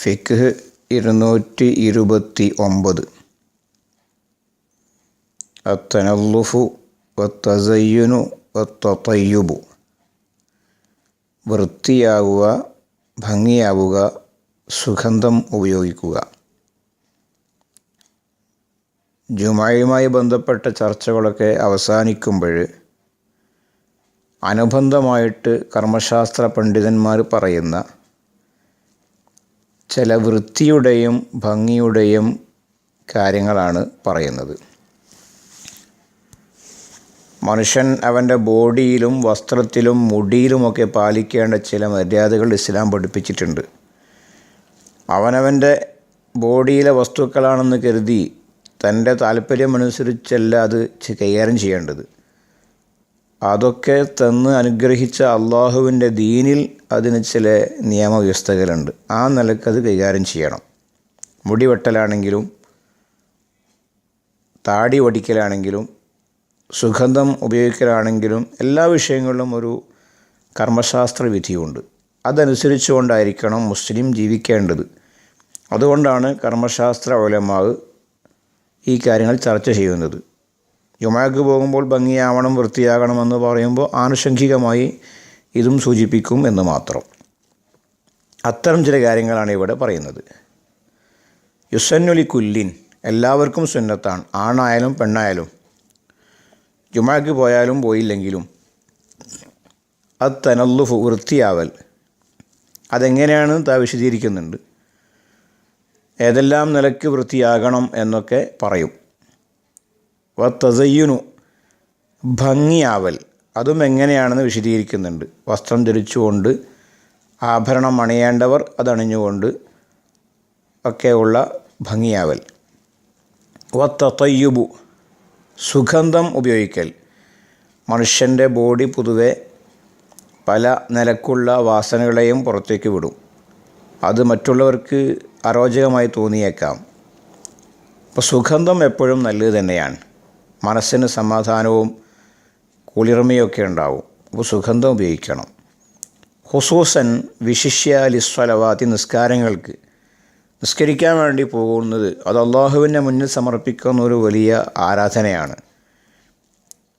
ഫിഖ് ഇരുന്നൂറ്റി ഇരുപത്തി ഒമ്പത് അത്തനല്ലുഫു വത്തസയ്യുനു വത്തയ്യുബു വൃത്തിയാവുക ഭംഗിയാവുക സുഗന്ധം ഉപയോഗിക്കുക. ജുമായുമായി ബന്ധപ്പെട്ട ചർച്ചകളൊക്കെ അവസാനിക്കുമ്പോൾ അനുബന്ധമായിട്ട് കർമ്മശാസ്ത്ര പണ്ഡിതന്മാർ പറയുന്ന ചില വൃത്തിയുടെയും ഭംഗിയുടെയും കാര്യങ്ങളാണ് പറയുന്നത്. മനുഷ്യൻ അവന്റെ ബോഡിയിലും വസ്ത്രത്തിലും മുടിയിലുമൊക്കെ പാലിക്കേണ്ട ചില മര്യാദകൾ ഇസ്ലാം പഠിപ്പിച്ചിട്ടുണ്ട്. അവനവന്റെ ബോഡിയിലെ വസ്തുക്കളാണെന്ന് കരുതി തന്റെ താല്പര്യമനുസരിച്ചല്ല അത് കൈകാര്യം ചെയ്യേണ്ടത്. അതൊക്കെ തന്ന് അനുഗ്രഹിച്ച അള്ളാഹുവിന്റെ ദീനിൽ അതിന് ചില നിയമവ്യവസ്ഥകളുണ്ട്. ആ നിലയ്ക്ക് അത് കൈകാര്യം ചെയ്യണം. മുടിവെട്ടലാണെങ്കിലും താടി ഒടിക്കലാണെങ്കിലും സുഗന്ധം ഉപയോഗിക്കലാണെങ്കിലും എല്ലാ വിഷയങ്ങളിലും ഒരു കർമ്മശാസ്ത്ര വിധിയുണ്ട്. അതനുസരിച്ചുകൊണ്ടായിരിക്കണം മുസ്ലിം ജീവിക്കേണ്ടത്. അതുകൊണ്ടാണ് കർമ്മശാസ്ത്ര ഉലമാവ് ഈ കാര്യങ്ങൾ ചർച്ച ചെയ്യുന്നത്. ജുമാക്ക് പോകുമ്പോൾ ഭംഗിയാവണം വൃത്തിയാകണമെന്ന് പറയുമ്പോൾ ആനുഷംഗികമായി ഇതും സൂചിപ്പിക്കും എന്ന് മാത്രം. അത്തരം ചില കാര്യങ്ങളാണ് ഇവിടെ പറയുന്നത്. യുസന്നുലി കുല്ലിൻ എല്ലാവർക്കും സുന്നത്താണ്. ആണായാലും പെണ്ണായാലും. ജുമാക്ക് പോയാലും പോയില്ലെങ്കിലും അത് തനല്ലുഫ് വൃത്തിയാവൽ. അതെങ്ങനെയാണ് താ വിശദീകരിക്കുന്നുണ്ട്? ഏതെല്ലാം നിലയ്ക്ക് വൃത്തിയാകണം എന്നൊക്കെ പറയും. വ തസയ്യുനു ഭംഗിയാവൽ. അതും എങ്ങനെയാണെന്ന് വിശദീകരിക്കുന്നുണ്ട്. വസ്ത്രം ധരിച്ചുകൊണ്ട് ആഭരണം അണിയേണ്ടവർ അതണിഞ്ഞുകൊണ്ട് ഒക്കെയുള്ള ഭംഗിയാവൽ. വ തയ്യുബു സുഗന്ധം ഉപയോഗിക്കൽ. മനുഷ്യന്റെ ബോഡി പൊതുവെ പല നിലക്കുള്ള വാസനകളെയും പുറത്തേക്ക് വിടും. അത് മറ്റുള്ളവർക്ക് അരോചകമായി തോന്നിയേക്കാം. അപ്പോൾ സുഗന്ധം എപ്പോഴും നല്ലത് തന്നെയാണ്. മനസ്സിന് സമാധാനവും കുളിർമയൊക്കെ ഉണ്ടാവും. അപ്പോൾ സുഗന്ധം ഉപയോഗിക്കണം. ഹുസൂസൻ വിശിഷ്യ ലിസ്വലവാത്തി നിസ്കാരങ്ങൾക്ക് നിസ്കരിക്കാൻ വേണ്ടി പോകുന്നത് അത് അള്ളാഹുവിന്റെ മുന്നിൽ സമർപ്പിക്കുന്ന ഒരു വലിയ ആരാധനയാണ്.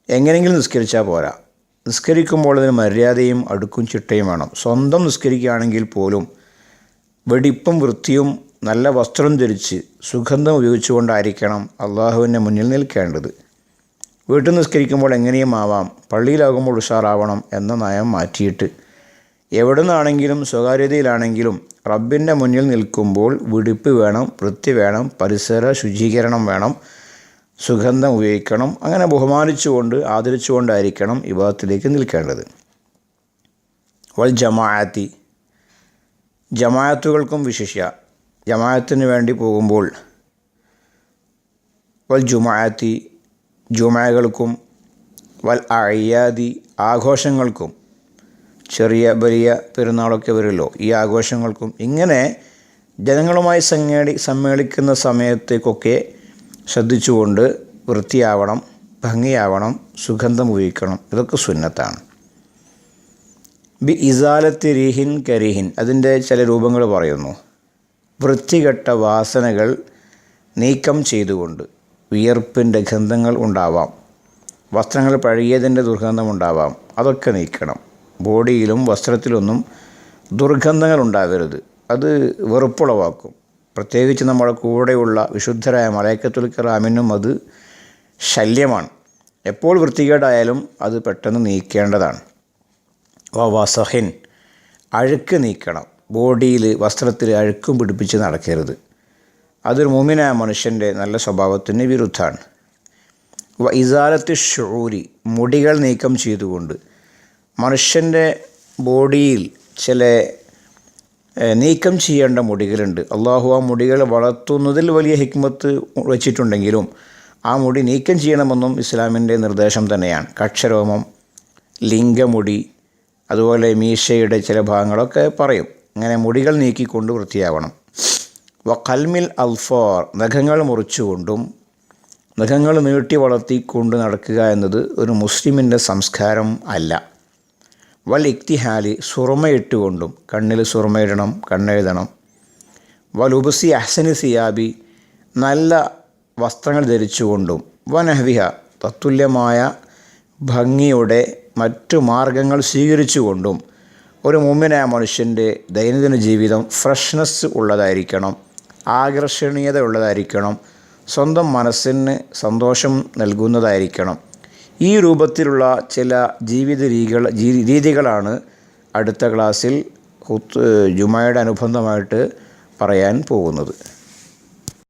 എങ്ങനെയെങ്കിലും നിസ്കരിച്ചാൽ പോരാ. നിസ്കരിക്കുമ്പോൾ അതിന് മര്യാദയും അടുക്കും ചിട്ടയും വേണം. സ്വന്തം നിസ്കരിക്കുകയാണെങ്കിൽ പോലും വെടിപ്പും വൃത്തിയും നല്ല വസ്ത്രം ധരിച്ച് സുഗന്ധം ഉപയോഗിച്ചുകൊണ്ടായിരിക്കണം അള്ളാഹുവിന്റെ മുന്നിൽ നിൽക്കേണ്ടത്. വീട്ടിൽ നിസ്കരിക്കുമ്പോൾ എങ്ങനെയും ആവാം പള്ളിയിലാകുമ്പോൾ ഉഷാറാവണം എന്ന നയം മാറ്റിയിട്ട്. എവിടെ നിന്നാണെങ്കിലും സ്വകാര്യതയിലാണെങ്കിലും റബ്ബിന്റെ മുന്നിൽ നിൽക്കുമ്പോൾ വെടിപ്പ് വേണം വൃത്തി വേണം പരിസര ശുചീകരണം വേണം സുഗന്ധം ഉപയോഗിക്കണം അങ്ങനെ ബഹുമാനിച്ചുകൊണ്ട് ആദരിച്ചുകൊണ്ടായിരിക്കണം വിവാഹത്തിലേക്ക് നിൽക്കേണ്ടത്. വൽ ജമാഅത്തി. ജമാഅത്തുകൾക്കും വിശിഷ്യ. ജമാഅത്തിന് വേണ്ടി പോകുമ്പോൾ വൽ ജുമാഅത്തി ജുമാകൾക്കും വൽ അയ്യാദി ആഘോഷങ്ങൾക്കും ചെറിയ വലിയ പെരുന്നാളൊക്കെ വരുമല്ലോ. ഈ ആഘോഷങ്ങൾക്കും ഇങ്ങനെ ജനങ്ങളുമായി സംഘടി സമ്മേളിക്കുന്ന സമയത്തേക്കൊക്കെ ശ്രദ്ധിച്ചുകൊണ്ട് വൃത്തിയാവണം ഭംഗിയാവണം സുഗന്ധം ഉപയോഗിക്കണം. ഇതൊക്കെ സുന്നത്താണ്. ബി ഇസാലത്തി രീഹിൻ കരിഹിൻ. അതിന്റെ ചില രൂപങ്ങൾ പറയുന്നു. വൃത്തികെട്ട വാസനകൾ നീക്കം ചെയ്തുകൊണ്ട്. വിയർപ്പിന്റെ ഗന്ധങ്ങൾ ഉണ്ടാവാം. വസ്ത്രങ്ങൾ പഴകിയതിന്റെ ദുർഗന്ധം ഉണ്ടാവാം. അതൊക്കെ നീക്കണം. ബോഡിയിലും വസ്ത്രത്തിലൊന്നും ദുർഗന്ധങ്ങൾ ഉണ്ടാകരുത്. അത് വെറുപ്പുളവാക്കും. പ്രത്യേകിച്ച് നമ്മുടെ കൂടെയുള്ള വിശുദ്ധരായ മലയക്കത്തുൽ കറാമിനും അത് ശല്യമാണ്. എപ്പോൾ വൃത്തികേടായാലും അത് പെട്ടെന്ന് നീക്കേണ്ടതാണ്. വസഹിൻ അഴുക്ക് നീക്കണം. ബോഡിയിൽ വസ്ത്രത്തിൽ അഴുക്കും പിടിപ്പിച്ച് നടക്കരുത്. അതൊരു മുമിനായ മനുഷ്യന്റെ നല്ല സ്വഭാവത്തിന് വിരുദ്ധമാണ്. ഇസാലത്ത് ഷൂരി മുടികൾ നീക്കം ചെയ്തുകൊണ്ട് മനുഷ്യന്റെ ബോഡിയിൽ ചില നീക്കം ചെയ്യേണ്ട മുടികളുണ്ട്. അള്ളാഹു ആ മുടികൾ വളർത്തുന്നതിൽ വലിയ ഹിക്മത്ത് വെച്ചിട്ടുണ്ടെങ്കിലും ആ മുടി നീക്കം ചെയ്യണമെന്നും ഇസ്ലാമിന്റെ നിർദ്ദേശം തന്നെയാണ്. കക്ഷരോമം ലിംഗമുടി അതുപോലെ മീശയുടെ ചില ഭാഗങ്ങളൊക്കെ പറയും. അങ്ങനെ മുടികൾ നീക്കിക്കൊണ്ട് വൃത്തിയാവണം. വ കൽമിൽ അൽഫോർ നഖങ്ങൾ മുറിച്ചുകൊണ്ടും നഖങ്ങൾ നീട്ടി വളർത്തിക്കൊണ്ട് നടക്കുക എന്നത് ഒരു മുസ്ലിമിന്റെ സംസ്കാരം അല്ല. വൽ ഇക്തിഹാലി സുറമയിട്ടുകൊണ്ടും കണ്ണിൽ സുറമയിടണം കണ്ണെഴുതണം. വൽ ഉബസി അഹ്സനി സിയാബി നല്ല വസ്ത്രങ്ങൾ ധരിച്ചുകൊണ്ടും വനഹ്വിഹ തത്തുല്യമായ ഭംഗിയുടെ മറ്റു മാർഗങ്ങൾ സ്വീകരിച്ചുകൊണ്ടും ഒരു മുമ്പിനായ മനുഷ്യന്റെ ദൈനംദിന ജീവിതം ഫ്രഷ്നെസ് ഉള്ളതായിരിക്കണം. ആകർഷണീയത ഉള്ളതായിരിക്കണം സ്വന്തം മനസ്സിന് സന്തോഷം നൽകുന്നതായിരിക്കണം. ഈ രൂപത്തിലുള്ള ചില ജീവിത രീതികൾ രീതികളാണ് അടുത്ത ക്ലാസ്സിൽ ഹുത്ത് ജുമായുടെ അനുബന്ധമായിട്ട് പറയാൻ പോകുന്നത്.